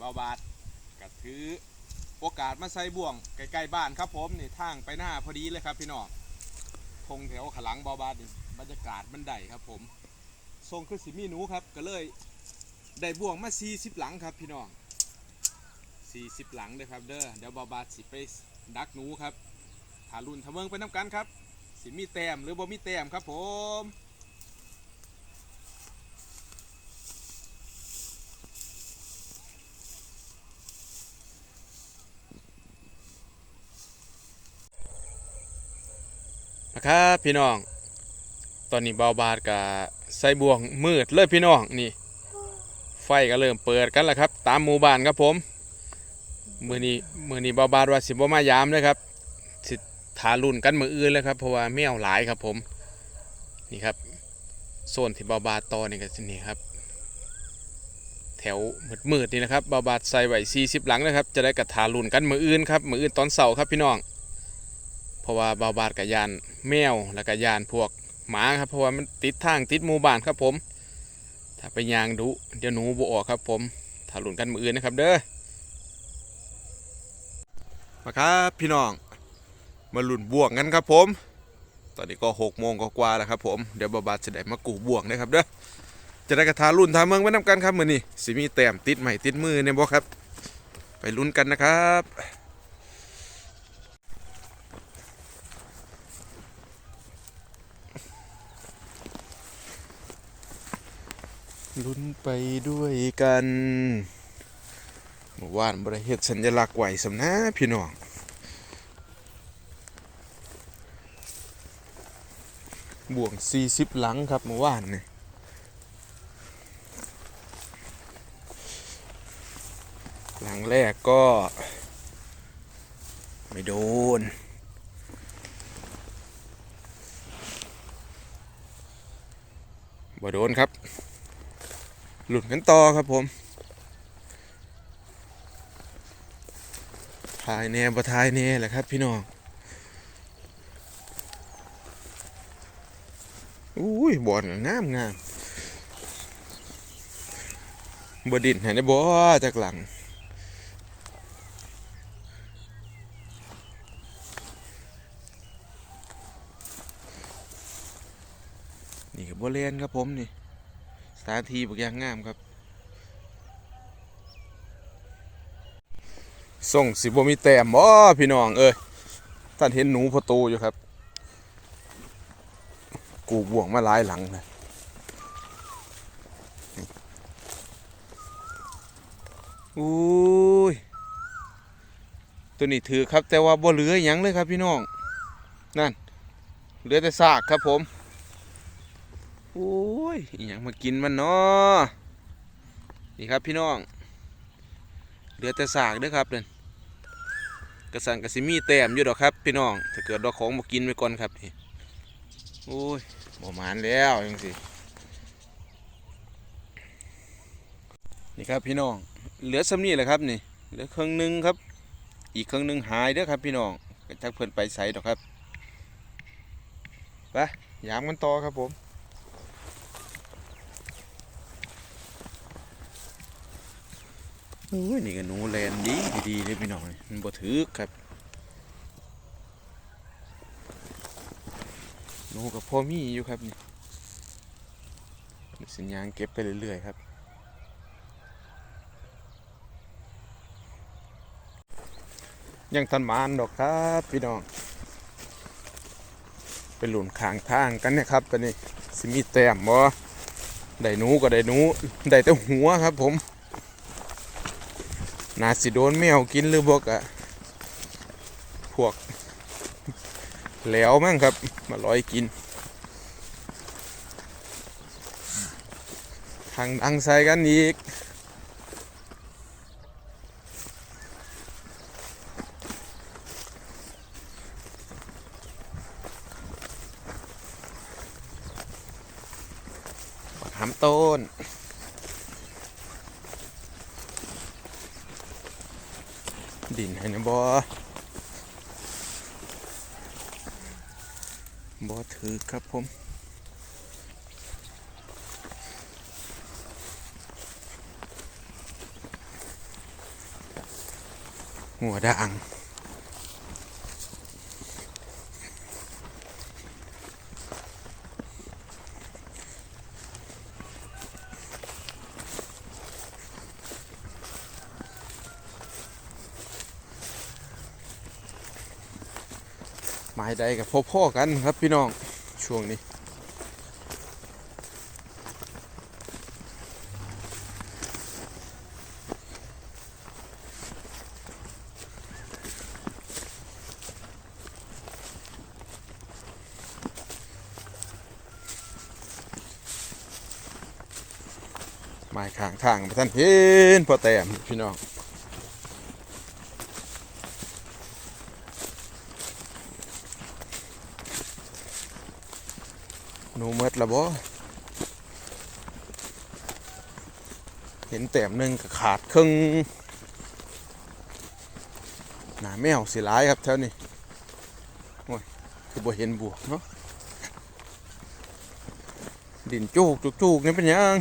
เบาบาดก็ถือโอกาสมาใส่บ่วงใกล้ๆบ้านครับผมนี่ทางไปหน้าพอดีเลยครับพี่น้องทงแถวขลังเบาบาดนี่บรรยากาศมันได้ครับผมทรงคือสิมีหนูครับก็เลยได้บ่วงมา40หลังครับพี่น้อง40 หลังเลยครับเด้อเดี๋ยวบาบาดสิไปดักหนูครับหารุ่นทะเมืองไปน้ำกันครับสิมีแต้มหรือบ่มีแต้มครับผม นะครับพี่น้อง ตอนนี้เบาบาดกับใส่บวงมืดเลยพี่น้องนี่ ไฟก็เริ่มเปิดกันแล้วครับ ตามหมู่บ้านครับผมมือนี้มือนี้เบาบาดว่าสิบ่มายามเลยครับสิทารุ่นกันมืออื่นเลยครับเพราะว่าแมวหลายครับผมนี่ครับโซนที่เบาบาดต่อนี่ก็สินี่ครับ แถวมืดๆนี่นะครับเบาบาดใส่ไว้40 หลังนะครับ จะได้กระทารุ่นกันมืออื่นครับมืออื่นตอนเสาร์ครับพี่น้อง เพราะว่าเบาบาดกับยาน แมวแล้วก็ยานพวกหมาครับเพราะว่ามันติดทางติดหมู่บ้านครับผม ถ้าไปยางดุเดี๋ยวหนูบออกครับผมถ้าหลุนกันมืออื่นนะครับเด้อมาครับพี่น้องมาหลุนบ่วงกันครับผม ตอนนี้ก็หกโมงกว่าแล้วครับผมเดี๋ยวบาบาจะได้มากูบ่วงนะครับเด้อจะได้กระทารุ่นทาเมืองไว้นำกันครับมือนี้สิมีแต้มติดใหม่ติดมือเนี่ยบ่ครับ ไปลุ้นกันนะครับ ลุ้นไปด้วยกันเมื่อวานบริเฮ็ดสัญลักษณ์ไหวสำนะพี่น้องบ่วง 40 หลังครับเมื่อวานนี่หลังแรกก็ ไม่โดน บ่โดนครับ หลุดกันต่อครับผมทายแน่บ่ทายแน่แหละครับ พี่น้องอุ้ยบอลงามงามบดินเห็นได้บ่จากหลังนี่กับบเลนครับผมนี่าทีบักย่างงามครับส่งสิบมีแต้มบ่พี่น้องเอ้ยท่านเห็นหนูพอโตอยู่ครับ กูบ่วงมาหลายหลังเลยอุ้ยตัวนี้ถือครับแต่ว่าบ่เหลือหยังเลยครับพี่น้อง นั่น เหลือแต่ซากครับผมโอ้ ยอย่างมากินมันเนาะนี่ครับพี่น้อง เหลือแต่สากเด้อครับเด่นกระสันกระสิมีแต้มอยู่ดอกครับ พี่น้อง ถ้าเกิดเราของมากินไปก่อนครับนี่โอ้ยบ่หมานแล้วยังสินี่ครับพี่น้อง เหลือสำนี่แหละครับนี่ เหลือครึ่งหนึงครับ อีกครึ่งหนึงหายเด้อครับ พี่น้องก็จักเพิ่นไปใส่ดอกครับไปยามกันต่อครับผม โอ้ยนี่ก็หนูแลนดีดีเลยพี่น้องมันบ่ถือครับหนูกับพ่อมีอยู่ครับนี่สัญญาณเก็บไปเรื่อยๆครับยังทันมานดอกครับพี่น้องเป็นหลุนขางทางกันนี่ยครับตอนนี้สิมีแต้มบ่ได้หนูก็ได้หนูได้แต่หัวครับผม น่าสิโดนแมวกินหรือบอกอะพวกแหล้วมั้งครับ มาลอยกิน ทางดังใส่กันอีกบักหำต้น ดินให้นบอบอถือครับผมหัวด่าง ไม้ใดกับพ่อๆกันครับพี่น้องช่วงนี้ไม้ข้างทางท่านเห็นพอแต้มพี่น้อง เมดละบ่เห็นแต้มหนึ่งก็ขาดครึ่งหนาแมวสิร้ายครับแถวนี้โอ้ยคือบ่เห็นบวกเนาะดินจูกจุกจุกนี่เป็นยัง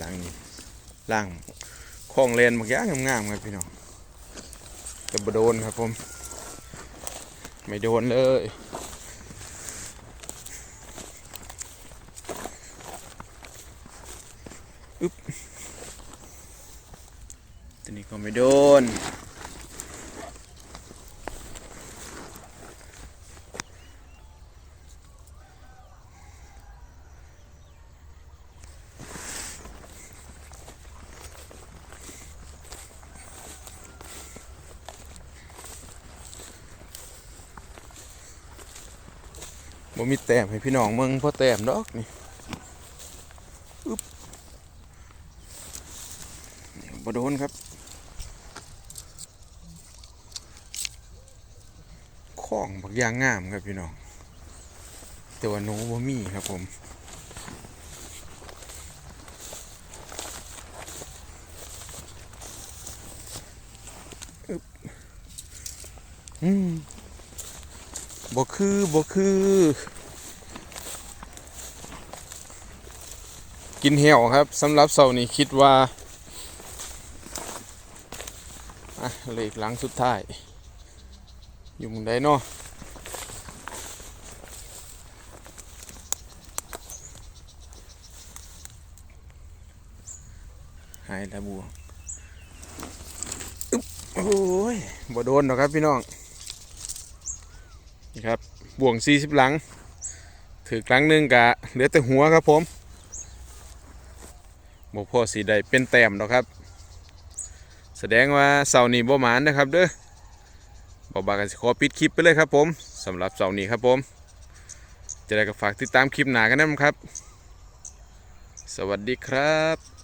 ล่างนี่ล่างคลองเลนบางอย่างงามๆครับพี่น้องแต่บ่โดนครับผม ไม่โดนเลยอึ๊บตัวนี้ก็ไม่โดน บ่มีแต้มให้พี่น้องเมืองเพราะแต้มดอกนี่อึ๊บบ่โดนครับของบักยางงามครับพี่น้อง แต่ว่าหนูบ่มีครับผมอือืม บ่คือบ่คือ กินเหี่ยวครับสำหรับเสาร์นี้คิดว่าอะเหลขหลังสุดท้าย อยู่หมุงใดเนาะหายแล้วบัวโอ้ยบ่โดนหรอกครับพี่น้อง นี่ครับบ่วง 40 หลัง ถือครั้งหนึ่งกะเหลือแต่หัวครับผมบ่พอสีใดเป็นแต้มดอกครับ แสดงว่าเสาร์นี้บ่หมานนะครับเด้อบ่บากันสิขอปิดคลิปไปเลยครับผมสำหรับเสาร์นี้ครับผม จะได้ก็ฝากติดตามคลิปหนากันนะครับ สวัสดีครับ